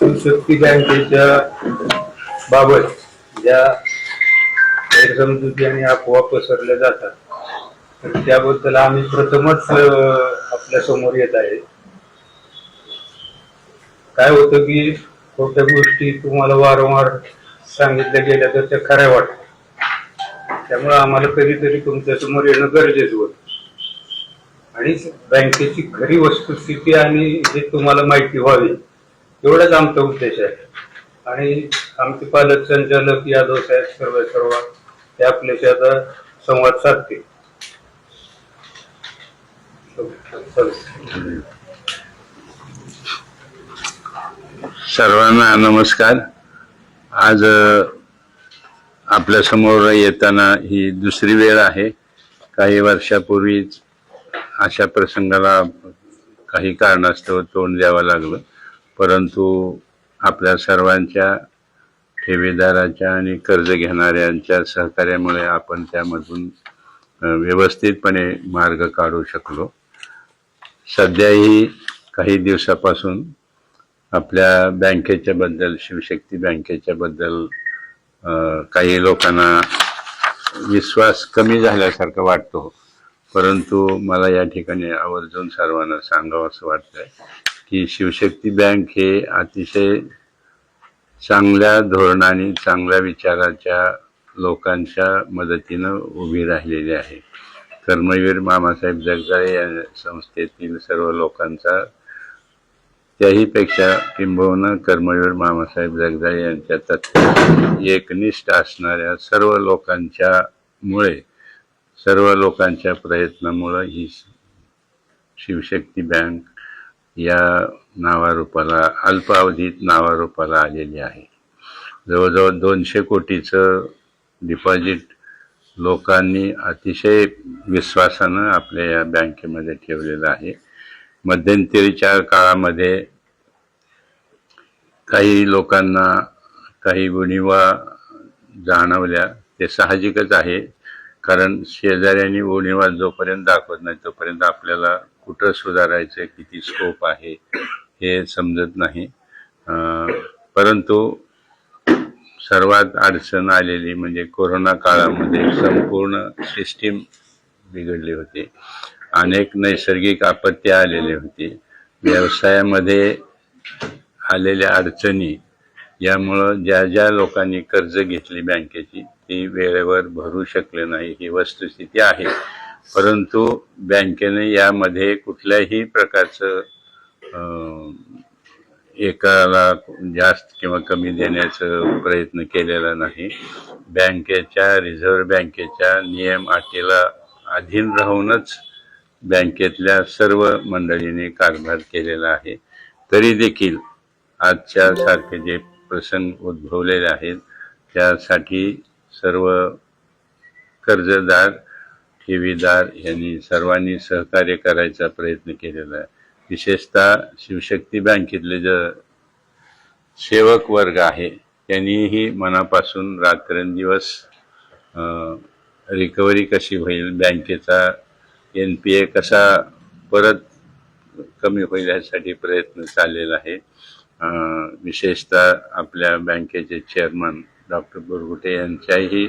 शिवशक्ती बँकेच्या बाबत ज्या गैरसमजुती आणि अफवा पसरल्या जातात तर त्याबद्दल आम्ही प्रथमच आपल्यासमोर येत आहे. काय होतं की खोट्या गोष्टी तुम्हाला वारंवार सांगितल्या गेल्या तर त्या खऱ्या वाटतात. त्यामुळे आम्हाला कधीतरी तुमच्यासमोर येणं गरजेचं होतं. आणि बँकेची खरी वस्तुस्थिती आणि हे तुम्हाला माहिती व्हावी. एवढाच आमचा उद्देश आहे. आणि आमचे पालक संचालक यादव साहेब सर्व सर्व ते आपल्याशी आता संवाद साधतील. सर्वांना नमस्कार. आज आपल्यासमोर येताना ही दुसरी वेळ आहे. काही वर्षापूर्वीच अशा प्रसंगाला काही कारणास्तव तोंड द्यावं लागलं. परंतु आपल्या सर्वांच्या ठेवीदाराच्या आणि कर्ज घेणाऱ्यांच्या सहकार्यामुळे आपण त्यामधून व्यवस्थितपणे मार्ग काढू शकलो. सध्याही काही दिवसापासून आपल्या बँकेच्याबद्दल शिवशक्ती बँकेच्याबद्दल काही लोकांना विश्वास कमी झाल्यासारखं वाटतो. परंतु मला या ठिकाणी आवर्जून सर्वांना सांगावं असं वाटतंय. की शिवशक्ती बँक हे अतिशय चांगल्या धोरणाने चांगल्या विचाराच्या लोकांच्या मदतीनं उभी राहिलेली आहे. कर्मवीर मामासाहेब जगदाळे या संस्थेतील सर्व लोकांचा त्याहीपेक्षा किंबहुना कर्मवीर मामासाहेब जगदाळे यांच्या तत्व एकनिष्ठ असणाऱ्या सर्व लोकांच्या मुळे सर्व लोकांच्या प्रयत्नामुळं ही शिवशक्ती बँक या नावारूपाला अल्पावधीत नावारूपाला आलेली आहे. जवळजवळ दोनशे कोटीचं डिपॉझिट लोकांनी अतिशय विश्वासानं आपल्या या बँकेमध्ये ठेवलेलं आहे. मध्यंतरीच्या काळामध्ये काही लोकांना काही उणीवा जाणवल्या. ते साहजिकच आहे. कारण शेजाऱ्यांनी उणीवा जोपर्यंत दाखवत नाही तोपर्यंत आपल्याला कुठं सुधारायचं किती स्कोप आहे हे समजत नाही. परंतु सर्वात अडचण आलेली म्हणजे कोरोना काळामध्ये संपूर्ण सिस्टीम बिघडली होती. अनेक नैसर्गिक आपत्त्या आलेली होती. व्यवसायामध्ये आलेल्या अडचणी यामुळं ज्या ज्या लोकांनी कर्ज घेतली बँकेची ती वेळेवर भरू शकले नाही. ही वस्तुस्थिती आहे. परंतु बँकेने यामध्ये कुठल्याही प्रकारचं एकाला जास्त किंवा कमी देण्याचं प्रयत्न केलेला नाही. बँकेच्या रिझर्व्ह बँकेच्या नियम अटीला अधीन राहूनच बँकेतल्या सर्व मंडळींनी कारभार केलेला आहे. तरी देखील आजच्या सारखे जे प्रसंग उद्भवलेले आहेत त्यासाठी सर्व कर्जदार ठेवीदार यांनी सर्वांनी सहकार्य करायचा प्रयत्न केलेला आहे. विशेषतः शिवशक्ती बँकेतले जे सेवक वर्ग आहे त्यांनीही मनापासून रात्रंदिवस रिकव्हरी कशी होईल बँकेचा एन पी ए कसा परत कमी होईल यासाठी प्रयत्न चाललेला आहे. विशेषतः आपल्या बँकेचे चेअरमन डॉक्टर बुरगुटे यांच्याही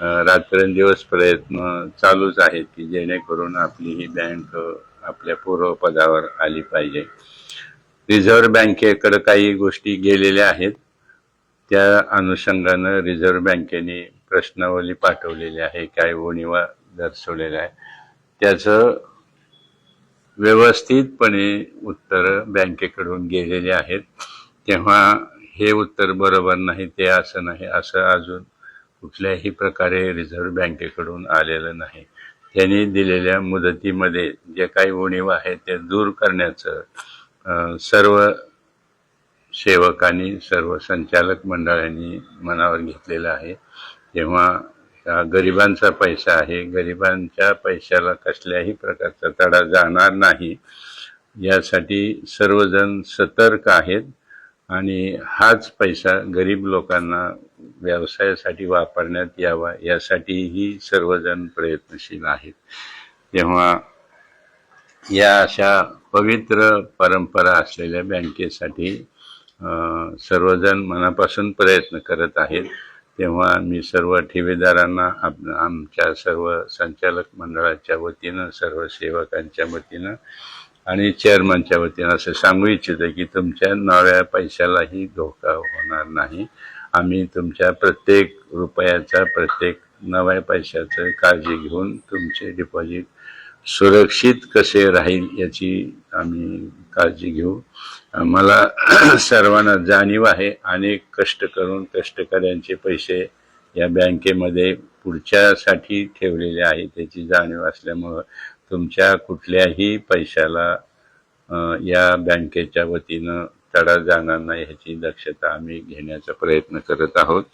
रात्रंदिवस प्रयत्न चालूच आहेत की जेणेकरून आपली ही बँक आपल्या पूर्वपदावर आली पाहिजे. रिझर्व्ह बँकेकडे काही गोष्टी गेलेल्या आहेत. त्या अनुषंगानं रिझर्व्ह बँकेने प्रश्नावली पाठवलेली आहे काय उणीवा दर्शवलेल्या आहे त्याचं व्यवस्थितपणे उत्तर बँकेकडून गेलेले आहेत. तेव्हा हे उत्तर बरोबर नाही ते असं नाही असं अजून कुठल्याही प्रकारे रिझर्व्ह बँकेकडून आलेलं नाही. त्यांनी दिलेल्या मुदतीमध्ये जे काही उणीव आहे ते दूर करण्याचं सर्व सेवकांनी सर्व संचालक मंडळांनी मनावर घेतलेलं आहे. तेव्हा हा गरिबांचा पैसा आहे गरिबांच्या पैशाला कसल्याही प्रकारचा तडा जाणार नाही. यासाठी सर्वजण सतर्क आहेत आणि हाच पैसा गरीब लोकांना व्यवसायासाठी वापरण्यात यावा यासाठीही सर्वजण प्रयत्नशील आहेत. तेव्हा या अशा पवित्र परंपरा असलेल्या बँकेसाठी सर्वजण मनापासून प्रयत्न करत आहेत. तेव्हा मी सर्व ठेवीदारांना आप- आमच्या सर्व संचालक मंडळाच्या वतीनं सर्व सेवकांच्या वतीनं आणि चेअरमनच्या वतीनं असं सांगू इच्छितो की तुमच्या नव्या पैशालाही धोका होणार नाही. आम्ही तुमच्या प्रत्येक रुपयाचा प्रत्येक नव्या पैशाचं काळजी घेऊन तुमचे डिपॉझिट सुरक्षित कसे राहील याची आम्ही काळजी घेऊ. मला सर्वांना जाणीव आहे अनेक कष्ट करून कष्टकऱ्यांचे पैसे या बँकेमध्ये पुढच्यासाठी ठेवलेले आहेत त्याची जाणीव असल्यामुळं तुमच्या कुठल्याही पैशाला या बँकेच्या वतीनं तडा जाणार नाही ह्याची दक्षता आम्ही घेण्याचा प्रयत्न करत आहोत.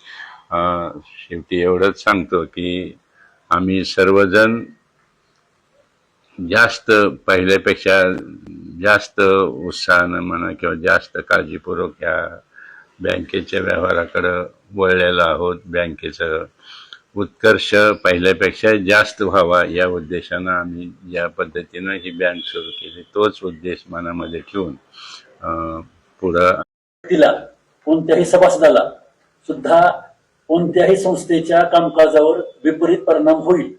शेवटी एवढंच सांगतो की आम्ही सर्वजण जास्त पहिल्यापेक्षा जास्त उत्साहानं म्हणा किंवा जास्त काळजीपूर्वक ह्या बँकेच्या व्यवहाराकडं वळलेलो आहोत. बँकेचं उत्कर्ष पहिल्यापेक्षा जास्त व्हावा या उद्देशानं आम्ही ज्या पद्धतीनं ही बँक सुरू केली तोच उद्देश मनामध्ये ठेवून व्यक्तीला कोणत्याही सभासदाला सुद्धा कोणत्याही संस्थेच्या कामकाजावर विपरीत परिणाम होईल.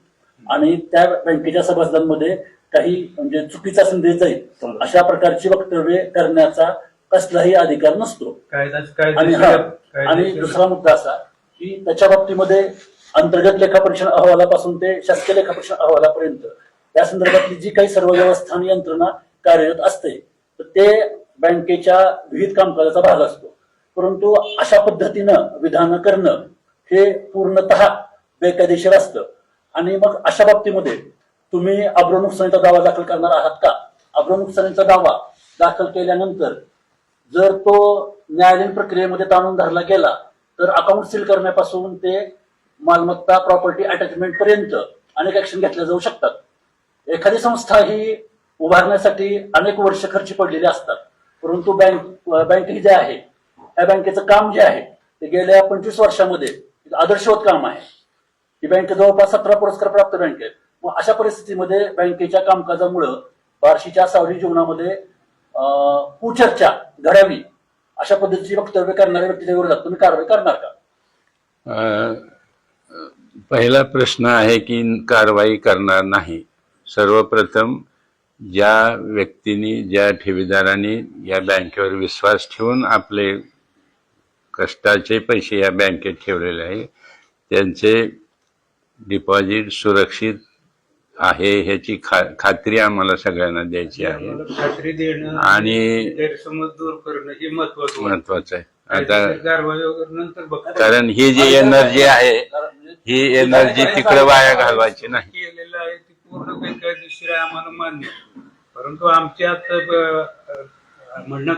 आणि त्या बँकेच्या सभासदांमध्ये काही म्हणजे चुकीचा संदेश जाईल अशा प्रकारची वक्तव्य करण्याचा कसलाही अधिकार नसतो. आणि हा कायदेशीर आणि दुसरा मुद्दा असा की त्याच्या बाबतीमध्ये अंतर्गत लेखापरीक्षण अहवालापासून ते शासकीय लेखापरीक्षण अहवालापर्यंत त्या संदर्भातली जी काही सर्व व्यवस्था आणि यंत्रणा कार्यरत असते तर ते बँकेच्या विविध कामकाजाचा भाग असतो. परंतु अशा पद्धतीनं विधानं करणं हे पूर्णतः बेकायदेशीर असतं. आणि मग अशा बाबतीमध्ये तुम्ही अब्रो नुकसानीचा दावा दाखल करणार आहात का? अब्रो नुकसानीचा दावा दाखल केल्यानंतर जर तो न्यायालयीन प्रक्रियेमध्ये ताणून धरला गेला तर अकाउंट सील करण्यापासून ते मालमत्ता प्रॉपर्टी अटॅचमेंट पर्यंत अनेक ऍक्शन घेतल्या जाऊ शकतात. एखादी संस्था ही उभारण्यासाठी अनेक वर्ष खर्च पडलेली असतात. परंतु बँक बँक ही जे आहे त्या बँकेचं काम जे आहे ते गेल्या पंचवीस वर्षामध्ये आदर्शवत काम आहे. ही बँक जवळपास सतरा पुरस्कार प्राप्त बँक आहे मग अशा परिस्थितीमध्ये बँकेच्या कामकाजामुळं बार्शीच्या सावली जीवनामध्ये कुचर्चा घडावी अशा पद्धतीची वक्तव्य करणाऱ्या व्यक्तीच्या विरोधात तुम्ही कारवाई करणार का? पहिला प्रश्न आहे की कारवाई करणार नाही. सर्वप्रथम ज्या व्यक्तींनी ज्या ठेवीदारांनी या बँकेवर विश्वास ठेवून आपले कष्टाचे पैसे या बँकेत ठेवलेले आहे त्यांचे डिपॉझिट सुरक्षित आहे ह्याची खा खात्री आम्हाला सगळ्यांना द्यायची आहे. खात्री देणं आणि- गैरसमज दूर करणं हे महत्वाचं. महत्वाचं आहे. आता कारण ही जी एनर्जी आहे ही एनर्जी तिकडे वाया घालवायची नाही. पूर्ण बेकायदेशीर आहे आम्हाला मान्य. परंतु आमच्यात म्हणणं